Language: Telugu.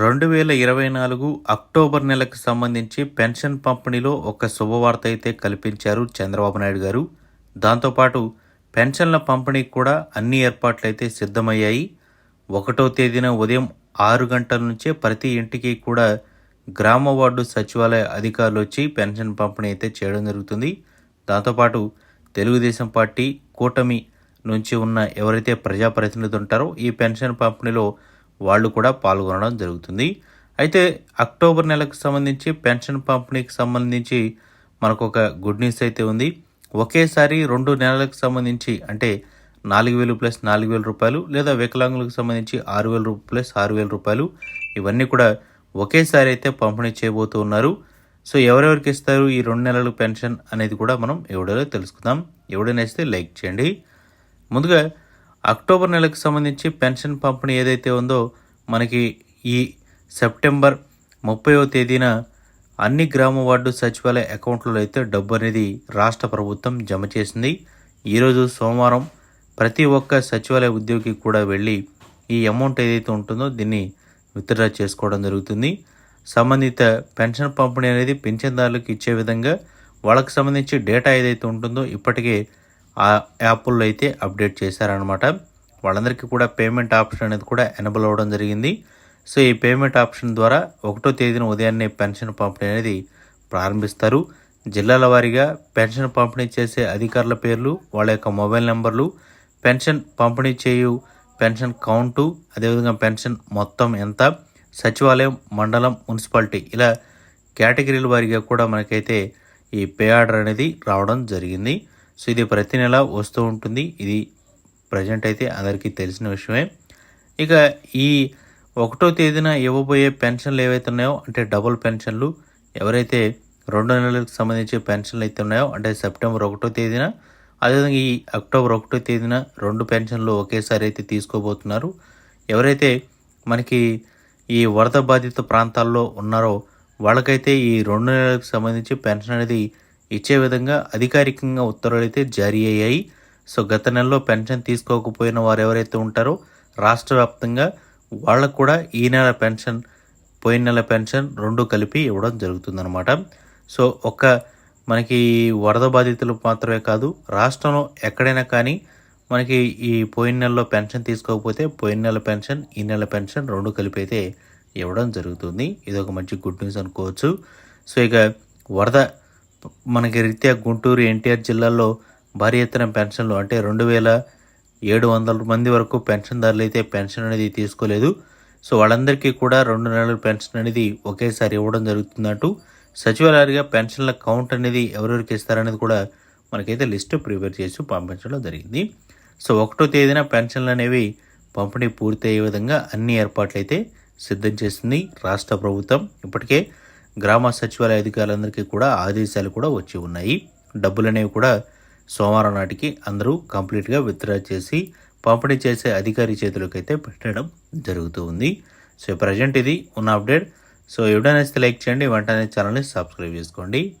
రెండు వేల ఇరవై నాలుగు అక్టోబర్ నెలకు సంబంధించి పెన్షన్ పంపిణీలో ఒక శుభవార్త అయితే కల్పించారు చంద్రబాబు నాయుడు గారు. దాంతోపాటు పెన్షన్ల పంపిణీకి కూడా అన్ని ఏర్పాట్లు అయితే సిద్ధమయ్యాయి. ఒకటో తేదీన ఉదయం ఆరు గంటల నుంచే ప్రతి ఇంటికి కూడా గ్రామ వార్డు సచివాలయ అధికారులు వచ్చి పెన్షన్ పంపిణీ అయితే చేయడం జరుగుతుంది. దాంతోపాటు తెలుగుదేశం పార్టీ కూటమి నుంచి ఉన్న ఎవరైతే ప్రజాప్రతినిధులు ఉంటారో ఈ పెన్షన్ పంపిణీలో వాళ్ళు కూడా పాల్గొనడం జరుగుతుంది. అయితే అక్టోబర్ నెలకు సంబంధించి పెన్షన్ పంపిణీకి సంబంధించి మనకు ఒక గుడ్ న్యూస్ అయితే ఉంది. ఒకేసారి రెండు నెలలకు సంబంధించి అంటే నాలుగు వేలు ప్లస్ నాలుగు వేల రూపాయలు లేదా వికలాంగులకు సంబంధించి ఆరు వేల రూపాయలు ప్లస్ ఆరు వేల రూపాయలు ఇవన్నీ కూడా ఒకేసారి అయితే పంపిణీ చేయబోతూ ఉన్నారు. సో ఎవరెవరికి ఇస్తారు ఈ రెండు నెలలు పెన్షన్ అనేది కూడా మనం ఎవడో తెలుసుకుందాం. ఎవడనేస్తే లైక్ చేయండి. ముందుగా అక్టోబర్ నెలకు సంబంధించి పెన్షన్ పంపిణీ ఏదైతే ఉందో మనకి ఈ సెప్టెంబర్ ముప్పైవ తేదీన అన్ని గ్రామ వార్డు సచివాలయ అకౌంట్లలో అయితే డబ్బు అనేది రాష్ట్ర ప్రభుత్వం జమ చేసింది. ఈరోజు సోమవారం ప్రతి ఒక్క సచివాలయ ఉద్యోగి కూడా వెళ్ళి ఈ అమౌంట్ ఏదైతే ఉంటుందో దీన్ని విత్డ్రా చేసుకోవడం జరుగుతుంది. సంబంధిత పెన్షన్ పంపిణీ అనేది పింఛన్దారులకు ఇచ్చే విధంగా వాళ్ళకి సంబంధించి డేటా ఏదైతే ఉంటుందో ఇప్పటికే ఆ యాప్ల్లో అయితే అప్డేట్ చేశారనమాట వాళ్ళందరికీ కూడా పేమెంట్ ఆప్షన్ అనేది కూడా ఎనబుల్ అవ్వడం జరిగింది. సో ఈ పేమెంట్ ఆప్షన్ ద్వారా ఒకటో తేదీన ఉదయాన్నే పెన్షన్ పంపిణీ అనేది ప్రారంభిస్తారు. జిల్లాల వారీగా పెన్షన్ పంపిణీ చేసే అధికారుల పేర్లు వాళ్ళ యొక్క మొబైల్ నెంబర్లు పెన్షన్ పంపిణీ చేయు పెన్షన్ కౌంటు అదేవిధంగా పెన్షన్ మొత్తం ఎంత సచివాలయం మండలం మున్సిపాలిటీ ఇలా కేటగిరీల వారీగా కూడా మనకైతే ఈ పే ఆర్డర్ అనేది రావడం జరిగింది. సో ఇది ప్రతి నెల వస్తూ ఉంటుంది. ఇది ప్రజెంట్ అయితే అందరికీ తెలిసిన విషయమే. ఇక ఈ ఒకటో తేదీన ఇవ్వబోయే పెన్షన్లు ఏవైతే ఉన్నాయో అంటే డబుల్ పెన్షన్లు ఎవరైతే రెండు నెలలకు సంబంధించి పెన్షన్లు అయితే ఉన్నాయో అంటే సెప్టెంబర్ ఒకటో తేదీన అదేవిధంగా ఈ అక్టోబర్ ఒకటో తేదీన రెండు పెన్షన్లు ఒకేసారి అయితే తీసుకోబోతున్నారు. ఎవరైతే మనకి ఈ వరద బాధిత ప్రాంతాల్లో ఉన్నారో వాళ్ళకైతే ఈ రెండు నెలలకు సంబంధించి పెన్షన్ అనేది ఇచ్చే విధంగా అధికారికంగా ఉత్తర్వులు అయితే జారీ అయ్యాయి. సో గత నెలలో పెన్షన్ తీసుకోకపోయిన వారు ఎవరైతే ఉంటారో రాష్ట్ర వ్యాప్తంగా వాళ్ళకు కూడా ఈ నెల పెన్షన్ పోయిన నెల పెన్షన్ రెండు కలిపి ఇవ్వడం జరుగుతుందన్నమాట. సో ఒక్క మనకి వరద బాధితులు మాత్రమే కాదు రాష్ట్రంలో ఎక్కడైనా కానీ మనకి ఈ పోయిన నెలలో పెన్షన్ తీసుకోకపోతే పోయిన నెల పెన్షన్ ఈ నెల పెన్షన్ రెండు కలిపి అయితే ఇవ్వడం జరుగుతుంది. ఇది ఒక మంచి గుడ్ న్యూస్ అనుకోవచ్చు. సో ఇక వరద మనకి రీత్యా గుంటూరు ఎన్టీఆర్ జిల్లాలో భారీ ఎత్తున పెన్షన్లు అంటే రెండు వేల ఏడు వందల మంది వరకు పెన్షన్దారులు అయితే పెన్షన్ అనేది తీసుకోలేదు. సో వాళ్ళందరికీ కూడా రెండు నెలల పెన్షన్ అనేది ఒకేసారి ఇవ్వడం జరుగుతుందంటూ సచివాలయాలుగా పెన్షన్ల కౌంట్ అనేది ఎవరెవరికి ఇస్తారనేది కూడా మనకైతే లిస్టు ప్రిపేర్ చేసి పంపించడం జరిగింది. సో ఒకటో తేదీన పెన్షన్లు అనేవి పంపిణీ పూర్తి అయ్యే విధంగా అన్ని ఏర్పాట్లు అయితే సిద్ధం చేసింది రాష్ట్ర ప్రభుత్వం. ఇప్పటికే గ్రామ సచివాలయ అధికారులందరికీ కూడా ఆదేశాలు కూడా వచ్చి ఉన్నాయి. డబ్బులు అనేవి కూడా సోమవారం నాటికి అందరూ కంప్లీట్గా విత్డ్రా చేసి పంపిణీ చేసే అధికారి చేతులకు అయితే పెట్టడం జరుగుతూ ఉంది. సో ప్రజెంట్ ఇది. ఉన్న అప్డేట్. సో ఎవడైనా లైక్ చేయండి. వెంటనే ఛానల్ని సబ్స్క్రైబ్ చేసుకోండి.